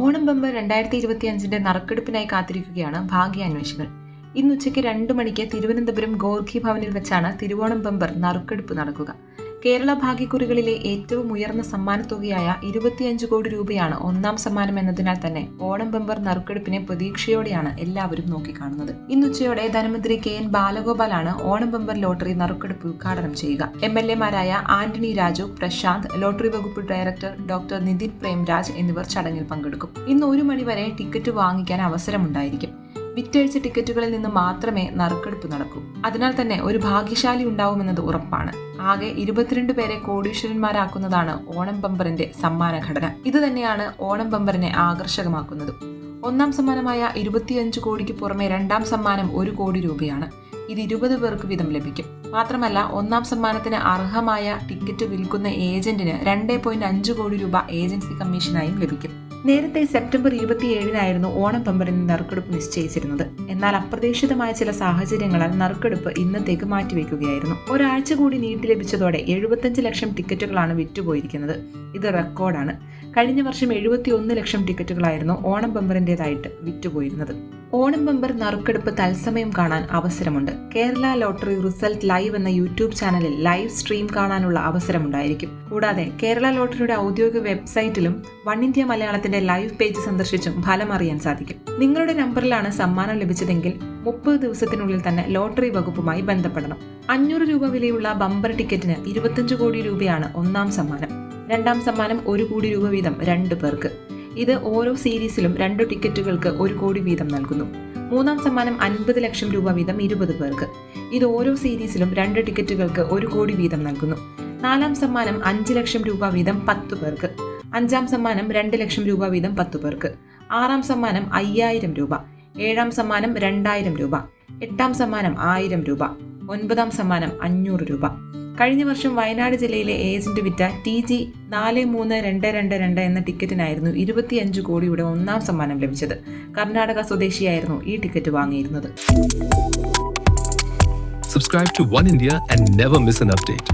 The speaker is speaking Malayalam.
ഓണം ബമ്പ് രണ്ടായിരത്തി ഇരുപത്തി അഞ്ചിന്റെ നറുക്കെടുപ്പിനായി കാത്തിരിക്കുകയാണ് ഭാഗ്യാന്വേഷികൾ ഇന്ന് ഉച്ചയ്ക്ക് രണ്ട് മണിക്ക് തിരുവനന്തപുരം ഗോർഖി ഭവനിൽ വെച്ചാണ് തിരുവോണം ബമ്പർ നറുക്കെടുപ്പ് നടക്കുക. കേരള ഭാഗ്യക്കുറികളിലെ ഏറ്റവും ഉയർന്ന സമ്മാനത്തുകയായ ഇരുപത്തിയഞ്ച് കോടി രൂപയാണ് ഒന്നാം സമ്മാനം എന്നതിനാൽ തന്നെ ഓണം ബമ്പർ നറുക്കെടുപ്പിനെ പ്രതീക്ഷയോടെയാണ് എല്ലാവരും നോക്കിക്കാണുന്നത്. ഇന്ന് ഉച്ചയോടെ ധനമന്ത്രി കെ എൻ ബാലഗോപാലാണ് ഓണം ബമ്പർ ലോട്ടറി നറുക്കെടുപ്പ് ഉദ്ഘാടനം ചെയ്യുക. എം എൽ എമാരായ ആന്റണി രാജു പ്രശാന്ത് ലോട്ടറി വകുപ്പ് ഡയറക്ടർ ഡോക്ടർ നിതിൻ പ്രേംരാജ് എന്നിവർ ചടങ്ങിൽ പങ്കെടുക്കും. ഇന്ന് ഒരു മണിവരെ ടിക്കറ്റ് വാങ്ങിക്കാൻ അവസരമുണ്ടായിരിക്കും. വിറ്റഴിച്ച ടിക്കറ്റുകളിൽ നിന്ന് മാത്രമേ നറുക്കെടുപ്പ് നടക്കൂ. അതിനാൽ തന്നെ ഒരു ഭാഗ്യശാലി ഉണ്ടാവുമെന്നത് ഉറപ്പാണ്. ആകെ ഇരുപത്തിരണ്ട് പേരെ കോടീശ്വരന്മാരാക്കുന്നതാണ് ഓണം ബമ്പറിന്റെ സമ്മാന ഘടന ഇത് തന്നെയാണ് ഓണം ബമ്പറിനെ ആകർഷകമാക്കുന്നത്. ഒന്നാം സമ്മാനമായ ഇരുപത്തിയഞ്ച് കോടിക്ക് പുറമെ രണ്ടാം സമ്മാനം ഒരു കോടി രൂപയാണ്. ഇത് ഇരുപത് പേർക്ക് വീതം ലഭിക്കും. മാത്രമല്ല ഒന്നാം സമ്മാനത്തിന് അർഹമായ ടിക്കറ്റ് വിൽക്കുന്ന ഏജന്റിന് രണ്ട് പോയിന്റ് അഞ്ച് കോടി രൂപ ഏജൻസി കമ്മീഷനായും ലഭിക്കും. നേരത്തെ സെപ്റ്റംബർ ഇരുപത്തിയേഴിനായിരുന്നു ഓണം പമ്പലിന് നറുക്കെടുപ്പ് നിശ്ചയിച്ചിരുന്നത്. എന്നാൽ അപ്രതീക്ഷിതമായ ചില സാഹചര്യങ്ങളാൽ നറുക്കെടുപ്പ് ഇന്നത്തേക്ക് മാറ്റിവെക്കുകയായിരുന്നു. ഒരാഴ്ച കൂടി നീട്ടി ലഭിച്ചതോടെ എഴുപത്തഞ്ച് ലക്ഷം ടിക്കറ്റുകളാണ് വിറ്റുപോയിരിക്കുന്നത്. ഇത് റെക്കോർഡാണ്. കഴിഞ്ഞ വർഷം എഴുപത്തി ഒന്ന് ലക്ഷം ടിക്കറ്റുകളായിരുന്നു ഓണം പമ്പറിന്റെതായിട്ട് വിറ്റുപോയിരുന്നത്. ഓണം ബമ്പർ നറുക്കെടുപ്പ് തത്സമയം കാണാൻ അവസരമുണ്ട്. കേരള ലോട്ടറി റിസൾട്ട് ലൈവ് എന്ന യൂട്യൂബ് ചാനലിൽ ലൈവ് സ്ട്രീം കാണാനുള്ള അവസരമുണ്ടായിരിക്കും. കൂടാതെ കേരള ലോട്ടറിയുടെ ഔദ്യോഗിക വെബ്സൈറ്റിലും വൺ ഇന്ത്യ മലയാളത്തിന്റെ ലൈവ് പേജ് സന്ദർശിച്ചും ഫലം അറിയാൻ സാധിക്കും. നിങ്ങളുടെ നമ്പറിലാണ് സമ്മാനം ലഭിച്ചതെങ്കിൽ മുപ്പത് ദിവസത്തിനുള്ളിൽ തന്നെ ലോട്ടറി വകുപ്പുമായി ബന്ധപ്പെടണം. അഞ്ഞൂറ് രൂപ വിലയുള്ള ബമ്പർ ടിക്കറ്റിന് ഇരുപത്തഞ്ച് കോടി രൂപയാണ് ഒന്നാം സമ്മാനം. രണ്ടാം സമ്മാനം ഒരു കോടി രൂപ വീതം രണ്ടു പേർക്ക്. ഇത് ഓരോ സീരീസിലും രണ്ട് ടിക്കറ്റുകൾക്ക് ഒരു കോടി വീതം നൽകുന്നു. മൂന്നാം സമ്മാനം അൻപത് ലക്ഷം രൂപ വീതം ഇരുപത് പേർക്ക്. ഇത് ഓരോ സീരീസിലും രണ്ട് ടിക്കറ്റുകൾക്ക് ഒരു കോടി വീതം നൽകുന്നു. നാലാം സമ്മാനം അഞ്ച് ലക്ഷം രൂപ വീതം പത്ത് പേർക്ക്. അഞ്ചാം സമ്മാനം രണ്ട് ലക്ഷം രൂപ വീതം പത്ത് പേർക്ക്. ആറാം സമ്മാനം അയ്യായിരം രൂപ. ഏഴാം സമ്മാനം രണ്ടായിരം രൂപ. എട്ടാം സമ്മാനം ആയിരം രൂപ. ഒൻപതാം സമ്മാനം അഞ്ഞൂറ് രൂപ. കഴിഞ്ഞ വർഷം വയനാട് ജില്ലയിലെ ഏജന്റ് വിറ്റ ടി ജി നാല് മൂന്ന് രണ്ട് രണ്ട് രണ്ട് എന്ന ടിക്കറ്റിനായിരുന്നു ഇരുപത്തിയഞ്ച് കോടിയുടെ ഒന്നാം സമ്മാനം ലഭിച്ചത് കർണാടക സ്വദേശിയായിരുന്നു ഈ ticket വാങ്ങിയിരുന്നത് subscribe to One India and never miss an update.